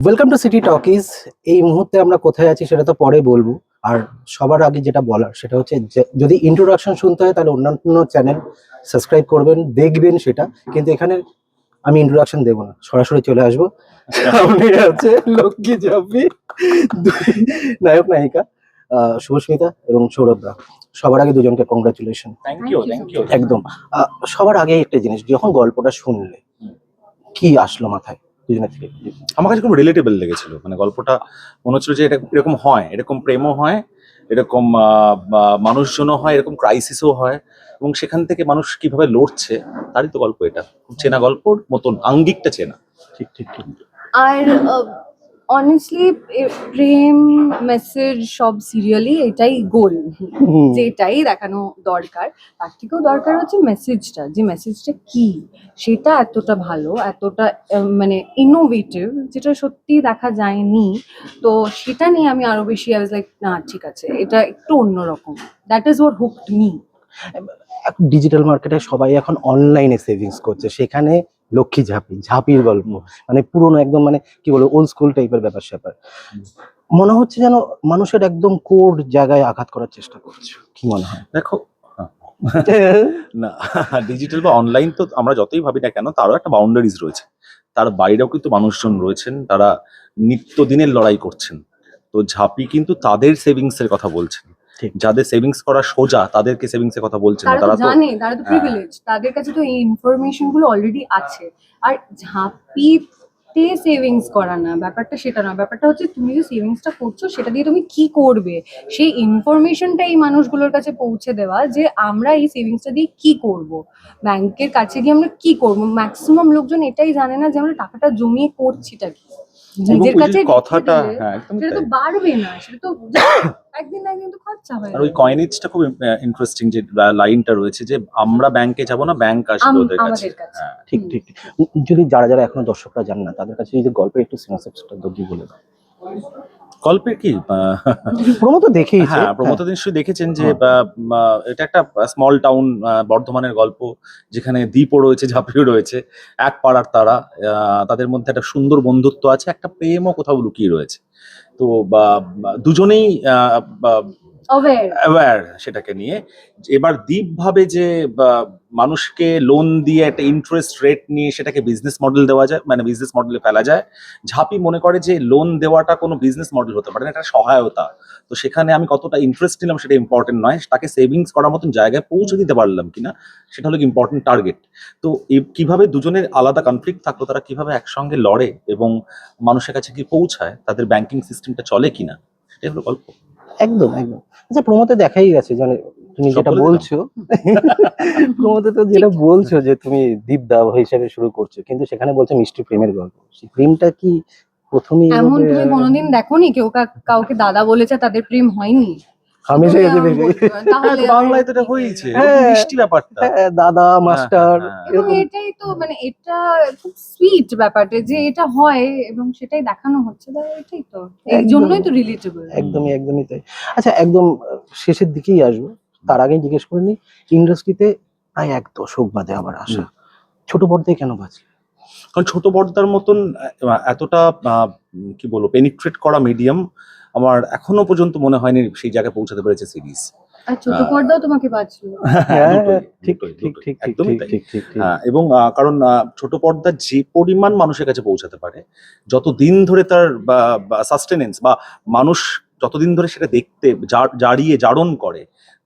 Welcome to city talkies এই মুহূর্তে আমরা কোথায় আছি সেটা তো পরে বলব। আর সবার আগে যেটা বলার সেটা হচ্ছে যে যদি ইন্ট্রোডাকশন শুনতে হয় তাহলে অন্যান্য চ্যানেল সাবস্ক্রাইব করবেন দেখবেন সেটা। কিন্তু এখানে আমি ইন্ট্রোডাকশন দেবো না। সরাসরি চলে আসব। সামনে আছে লক্ষ্মী জাপি দুই নায়ক নায়িকা আহ, শুভস্মিতা এবং সৌরভ দা। সবার আগে দুজনকে congratulation thank you thank you একদম। আহ, সবার আগে একটা জিনিস যখন গল্পটা শুনলে কি আসলো মাথায়? থেকে আমার কাছে খুব রিলেটেবল লেগেছিল। মানে গল্পটা মনে হচ্ছিল যে এটা এরকম হয় এরকম প্রেমও হয় এরকম আহ, বা মানুষজনও হয় এরকম ক্রাইসিসও হয় এবং সেখান থেকে মানুষ কীভাবে লড়ছে তারই তো গল্প এটা। খুব চেনা গল্পর মতন আঙ্গিকটা চেনা। ঠিক ঠিক ঠিক। আর অনেস্টলি প্রেম মেসেজ সব সিরিয়ালি এটাই গোল হুম। যে এটাই দেখানো দরকার তার থেকেও দরকার হচ্ছে মেসেজটা যে মেসেজটা কি? সেটা এতটা ভালো এতটা মানে ইনোভেটিভ যেটা সত্যি দেখা যায়নি। তো সেটা নিয়ে আমি আরও বেশি আই লাইক না ঠিক আছে এটা একটু অন্যরকম। That is what hooked me digital মার্কেটে সবাই এখন অনলাইনে সেভিংস করছে। সেখানে লক্ষ্মী ঝাঁপি ঝাঁপির গল্প। মানে পুরনো একদম মানে কি বলব ওল্ড স্কুল টাইপের ব্যাপার স্যাপার। মনে হচ্ছে যেন মানুষের একদম কোর জায়গায় আঘাত করার চেষ্টা করছে। কি মনে হয়? দেখো না ডিজিটাল বা অনলাইন তো আমরা যতই ভাবি না কেন তারও একটা বাউন্ডারিজ রয়েছে। তার বাইরেও কিন্তু মানুষজন রয়েছেন তারা নিত্যদিনের লড়াই করছেন। তো ঝাঁপি কিন্তু তাদের সেভিংস এর কথা বলছেন। যাদের সেভিংস করা সোজা তাদেরকে সেভিংস এর কথা বলছেন না তারা তো জানে তারা তো হ্যাঁ। প্রিভিলেজ তাদের কাছে তো এই ইনফরমেশনগুলো অলরেডি আছে। আর ঝাঁপিতে সেভিংস করা না ব্যাপারটা সেটা না। ব্যাপারটা হচ্ছে তুমি যে সেভিংসটা করছ সেটা দিয়ে তুমি কি করবে? সেই ইনফরমেশনটা এই মানুষগুলোর কাছে পৌঁছে দেওয়া যে আমরা এই সেভিংসটা দিয়ে কি করব? ব্যাংকের কাছে গিয়ে আমরা কি করব? ম্যাক্সিমাম লোকজন এটাই জানে না যে আমরা টাকাটা জমিয়ে করছিটা কি। নিজের কাছে কথাটা হ্যাঁ একদম সেটা তো বাড়বে না সেটা তো একদিন না একদিন তো খরচা হয়। আর ওই কয়েনেজটা খুব ইন্টারেস্টিং যে লাইনটা রয়েছে যে আমরা ব্যাংকে যাব না ব্যাংক আসবে ওদের কাছে। হ্যাঁ ঠিক ঠিক ঠিক। যদি যারা যারা এখনও দর্শকরা জানে না তাদের কাছে যদি গল্পের একটু সিনাসেপসটা যদি বলে দাও। গল্পের কি? প্রমোদ দেখেই হ্যাঁ প্রমোদ নিশ্চয়ই দেখেছেন যে হ্যাঁ। এটা একটা স্মল টাউন বর্ধমানের গল্প যেখানে দ্বীপও রয়েছে ঝাঁপিও রয়েছে এক পাড়ার তারা আহ, তাদের মধ্যে একটা সুন্দর বন্ধুত্ব আছে একটা প্রেমও কোথাও লুকিয়ে রয়েছে। তো বা দুজনেই অ্যাওয়্যার সেটাকে নিয়ে। এবার দ্বীপ ভাবে যে মানুষকে লোন দিয়ে একটা ইন্টারেস্ট রেট নিয়ে সেটাকে বিজনেস মডেল দেওয়া যায় মানে বিজনেস মডেলে ফেলা যায়। ঝাঁপি মনে করে যে লোন দেওয়াটা কোনো বিজনেস মডেল হতে পারে না, এটা সহায়তা। তো সেখানে আমি কতটা ইন্টারেস্ট নিলাম সেটা ইম্পর্টেন্ট নয়, তাকে সেভিংস করার মতন জায়গায় পৌঁছে দিতে পারলাম কিনা, সেটা হলো ইম্পর্টেন্ট টার্গেট তো কীভাবে দুজনের আলাদা কনফ্লিক্ট থাকল, তারা কীভাবে একসঙ্গে লড়ে এবং মানুষের কাছে কি পৌঁছায়, তাদের ব্যাংকিং সিস্টেমটা চলে কিনা, সেটাই হলো গল্প। একদম একদম। আচ্ছা প্রমোতে দেখাই গেছে জানে তুমি যেটা বলছো প্রমোতে তো যেটা বলছো যে তুমি দীপ দাব হিসেবে শুরু করছ কিন্তু সেখানে বলছো মিষ্টি প্রেমের গল্প। সেই প্রেমটা কি প্রথমেই এমন তুমি কোনোদিন কোনোদিন দেখোনি? কেউ কা- কাউকে দাদা বলেছে তাদের প্রেম হয়নি? পারো। তাহলে হ্যাঁ, বাংলায় তো এটা হয়েছে হ্যাঁ। মিষ্টি ব্যাপারটা। হ্যাঁ, দাদা মাস্টার হ্যাঁ, এরকম এটাই তো মানে এটা খুব সুইট ব্যাপারটা যে এটা হয় এবং সেটাই দেখানো হচ্ছে তাই এটাই তো। এই জন্যই তো রিলেটেবল একদমই একদমই তাই। আচ্ছা একদম শেষের দিকেই আসব। তার আগে জিজ্ঞেস করে নি ইন্ডাস্ট্রিতে প্রায় এক দশক বাদে আবার আসা। ছোট পর্দায় কেন বাঁচলে? কারণ ছোট পর্দার মতন এতটা আহ, কি বলব পেনিট্রেট করা মিডিয়াম আমার এখনও পর্যন্ত মনে হয়নি সেই জায়গায় পৌঁছাতে পেরেছে সিরিজ। হ্যাঁ, হ্যাঁ, এবং আহ, কারণ ছোট পর্দা যে পরিমাণ মানুষের কাছে পৌঁছাতে পারে যত দিন ধরে তার সাস্টেনেন্স বা মানুষ যতদিন ধরে সেটা দেখতে জারিয়ে জারণ করে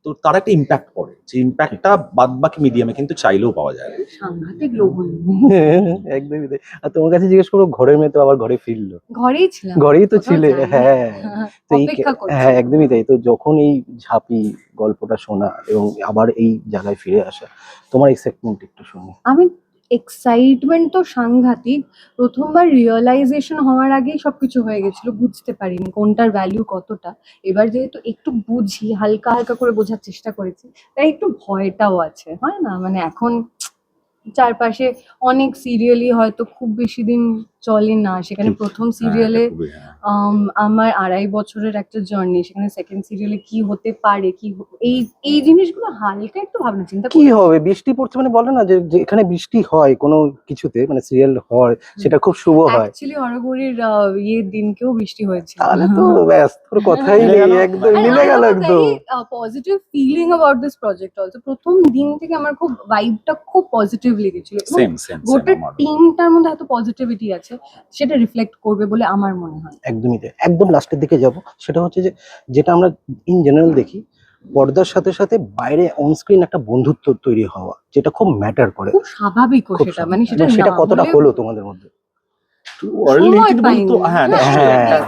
তো তার একটা ইম্প্যাক্ট পড়ে। যে ইম্প্যাক্টটা বাদ বাকি মিডিয়ামে কিন্তু চাইলেও পাওয়া যায়। না। সাংঘাতিক লোভনীয়। একদমই তাই। আর তোমার কাছে জিজ্ঞেস করো ঘরের মেয়ে তো আবার ঘরে ফিরলো। ঘরেই ছিলাম। ঘরেই তো ছিলে। হ্যাঁ। তো এই হ্যাঁ একদমই তাই। তো যখন এই ঝাঁপি গল্পটা শোনা এবং আবার এই জায়গায় ফিরে আসা তোমার এক্সাইটমেন্ট একটু শুনি। আমি এক্সাইটমেন্ট তো সাংঘাতিক। প্রথমবার রিয়েলাইজেশন হওয়ার আগেই সব কিছু হয়ে গেছিল, বুঝতে পারিনি কোনটার ভ্যালু কতটা। এবার যেহেতু একটু বুঝি, হালকা হালকা করে বোঝার চেষ্টা করেছি, তাই একটু ভয়টাও আছে, হয় না? মানে এখন চারপাশে অনেক সিরিয়ালই হয়তো খুব বেশি দিন চলে না। সেখানে প্রথম হ্যাঁ, সিরিয়ালে এটা হ্যাঁ। আমার আড়াই বছরের একটা জার্নি সেখানে সেকেন্ড সিরিয়ালে কি হতে পারে কি এই এই জিনিসগুলো হালকা একটু ভাবনা চিন্তা কি হবে? বৃষ্টি পড়ছে মানে বলে না যে এখানে বৃষ্টি হয় কোনো কিছুতে মানে সিরিয়াল হয় সেটা খুব শুভ হয়। অ্যাকচুয়ালি হরগৌরীর ইয়ের দিনকেও বৃষ্টি হয়েছে তাহলে তো ব্যাস তোর কথাই নেই একদম মিলে গেল একদম। Positive feeling about this project also প্রথম দিন থেকে আমার খুব ভাইবটা খুব পজিটিভ লেগেছিল এবং সেম সেম গোটা টিমটার মধ্যে এত পজিটিভিটি আছে। সেটা রিফ্লেক্ট করবে বলে আমার মনে হয় একদমই তাই। একদম লাস্টের দিকে যাব সেটা হচ্ছে যে যেটা আমরা ইন জেনারেল দেখি পর্দার সাথে সাথে বাইরে অনস্ক্রিন একটা বন্ধুত্ব তৈরি হওয়া যেটা খুব ম্যাটার করে খুব স্বাভাবিক সেটা। মানে সেটা সেটা কতটা হলো তোমাদের মধ্যে আর্লি কিন্তু হ্যাঁ হ্যাঁ, হ্যাঁ।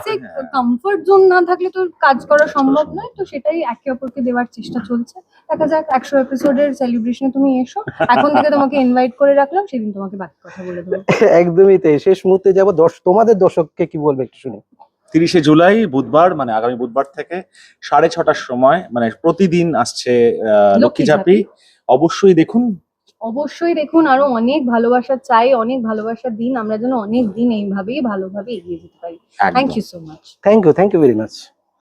কমফর্ট জোন না থাকলে তো কাজ করা সম্ভব। নয় তো সেটাই একে অপরকে দেওয়ার চেষ্টা চলছে। দেখা যাক একশো এপিসোডের সেলিব্রেশনে তুমি এসো। এখন থেকে তোমাকে ইনভাইট করে রাখলাম সেদিন তোমাকে বাকি কথা বলে দেবো। একদমই তাই। শেষ মুহূর্তে যাব দশ তোমাদের দর্শককে কি বলবে একটু শুনি। তিরিশে জুলাই বুধবার মানে আগামী বুধবার থেকে সাড়ে ছটার সময় মানে প্রতিদিন আসছে আহ, লক্ষ্মী ঝাঁপি। অবশ্যই দেখুন অবশ্যই দেখুন আরও অনেক ভালোবাসা চাই অনেক ভালোবাসার দিন। আমরা যেন অনেক দিন এইভাবেই ভালোভাবে এগিয়ে যেতে পারি। Thank you so much thank you thank you very much